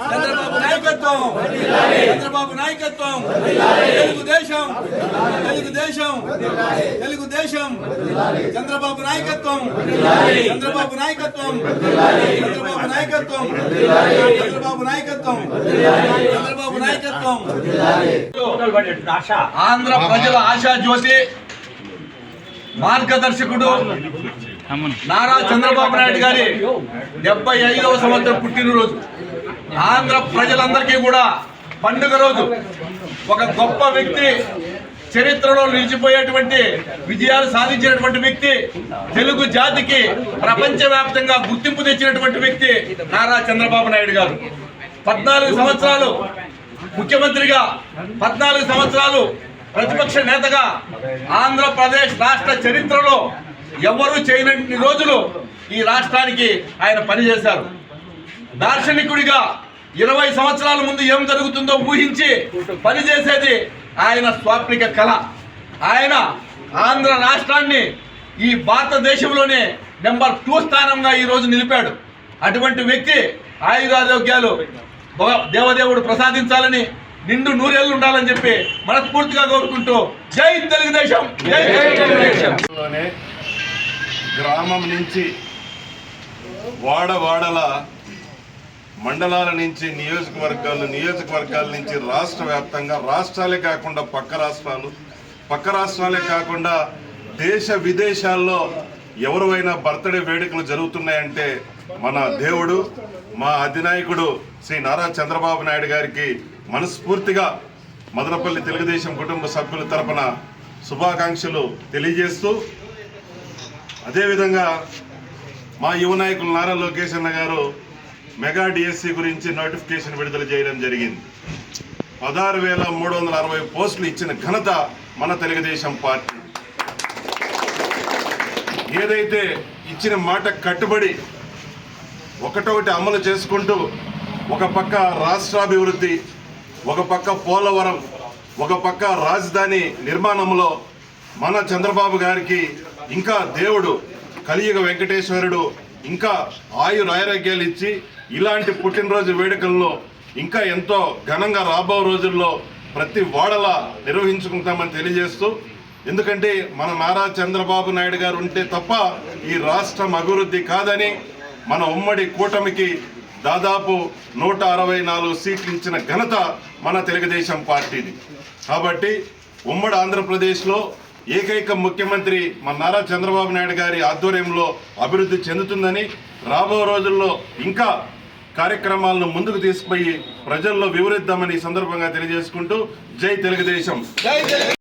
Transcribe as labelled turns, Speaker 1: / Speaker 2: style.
Speaker 1: చంద్రబాబు నాయకత్వం చంద్రబాబు నాయకత్వం తెలుగుదేశం తెలుగుదేశం తెలుగుదేశం చంద్రబాబు నాయకత్వం చంద్రబాబు నాయకత్వం చంద్రబాబు నాయకత్వం చంద్రబాబు నాయకత్వం చంద్రబాబు నాయకత్వం ఆంధ్ర ప్రజల ఆశా జ్యోతి మార్గదర్శకుడు నారా చంద్రబాబు నాయుడు గారి డెబ్బై ఐదవ సంవత్సరం పుట్టినరోజు. ఆంధ్ర ప్రజలందరికీ కూడా పండుగ రోజు. ఒక గొప్ప వ్యక్తి చరిత్రలో నిలిచిపోయేటువంటి విజయాలు సాధించినటువంటి వ్యక్తి తెలుగు జాతికి ప్రపంచవ్యాప్తంగా గుర్తింపు తెచ్చినటువంటి వ్యక్తి నారా చంద్రబాబు నాయుడు గారు. పద్నాలుగు సంవత్సరాలు ముఖ్యమంత్రిగా పద్నాలుగు సంవత్సరాలు ప్రతిపక్ష నేతగా ఆంధ్రప్రదేశ్ రాష్ట్ర చరిత్రలో ఎవరు చేయనన్ని రోజులు ఈ రాష్ట్రానికి ఆయన పనిచేశారు. దార్శనికుడిగా ఇరవై సంవత్సరాల ముందు ఏం జరుగుతుందో ఊహించి పనిచేసేది ఆయన స్వాప్నిక కళ. ఆయన ఆంధ్ర రాష్ట్రాన్ని ఈ భారతదేశంలోనే నెంబర్ టూ స్థానంగా ఈరోజు నిలిపాడు. అటువంటి వ్యక్తి ఆయురారోగ్యాలు దేవదేవుడు ప్రసాదించాలని నిండు నూరేళ్ళు ఉండాలని చెప్పి మనస్ఫూర్తిగా కోరుకుంటూ జై తెలుగుదేశం. జై తెలుగుదేశం.
Speaker 2: గ్రామం నుంచి వాడ వాడల మండలాల నుంచి నియోజకవర్గాలు నియోజకవర్గాల నుంచి రాష్ట్ర వ్యాప్తంగా రాష్ట్రాలే కాకుండా పక్క రాష్ట్రాలు పక్క రాష్ట్రాలే కాకుండా దేశ విదేశాల్లో ఎవరైనా బర్త్డే వేడుకలు జరుగుతున్నాయంటే మన దేవుడు మా అధినాయకుడు శ్రీ నారా చంద్రబాబు నాయుడు గారికి మనస్ఫూర్తిగా మదనపల్లి తెలుగుదేశం కుటుంబ సభ్యుల తరపున శుభాకాంక్షలు తెలియజేస్తూ అదేవిధంగా మా యువ నాయకులు నారా లోకేష్ అన్న గారు మెగా డిఎస్సి గురించి నోటిఫికేషన్ విడుదల చేయడం జరిగింది. పదహారు వేల మూడు వందల అరవై పోస్టులు ఇచ్చిన ఘనత మన తెలుగుదేశం పార్టీ. ఏదైతే ఇచ్చిన మాట కట్టుబడి ఒకటొకటి అమలు చేసుకుంటూ ఒక పక్క రాష్ట్రాభివృద్ధి ఒక పక్క పోలవరం ఒక పక్క రాజధాని నిర్మాణంలో మన చంద్రబాబు గారికి ఇంకా దేవుడు కలియుగ వెంకటేశ్వరుడు ఇంకా ఆయుర ఆరోగ్యాలు ఇచ్చి ఇలాంటి పుట్టినరోజు వేడుకల్లో ఇంకా ఎంతో ఘనంగా రాబో రోజుల్లో ప్రతి వాడలా నిర్వహించుకుంటామని తెలియజేస్తూ ఎందుకంటే మన నారా చంద్రబాబు నాయుడు గారు ఉంటే తప్ప ఈ రాష్ట్రం అభివృద్ధి కాదని మన ఉమ్మడి కూటమికి దాదాపు నూట అరవై నాలుగు సీట్లు ఇచ్చిన ఘనత మన తెలుగుదేశం పార్టీది. కాబట్టి ఉమ్మడి ఆంధ్రప్రదేశ్లో ఏకైక ముఖ్యమంత్రి మన నారా చంద్రబాబు నాయుడు గారి ఆధ్వర్యంలో అభివృద్ధి చెందుతుందని రాబో రోజుల్లో ఇంకా కార్యక్రమాలను ముందుకు తీసుకుపోయి ప్రజల్లో వివరిద్దామని సందర్భంగా తెలియజేసుకుంటూ జై తెలుగుదేశం.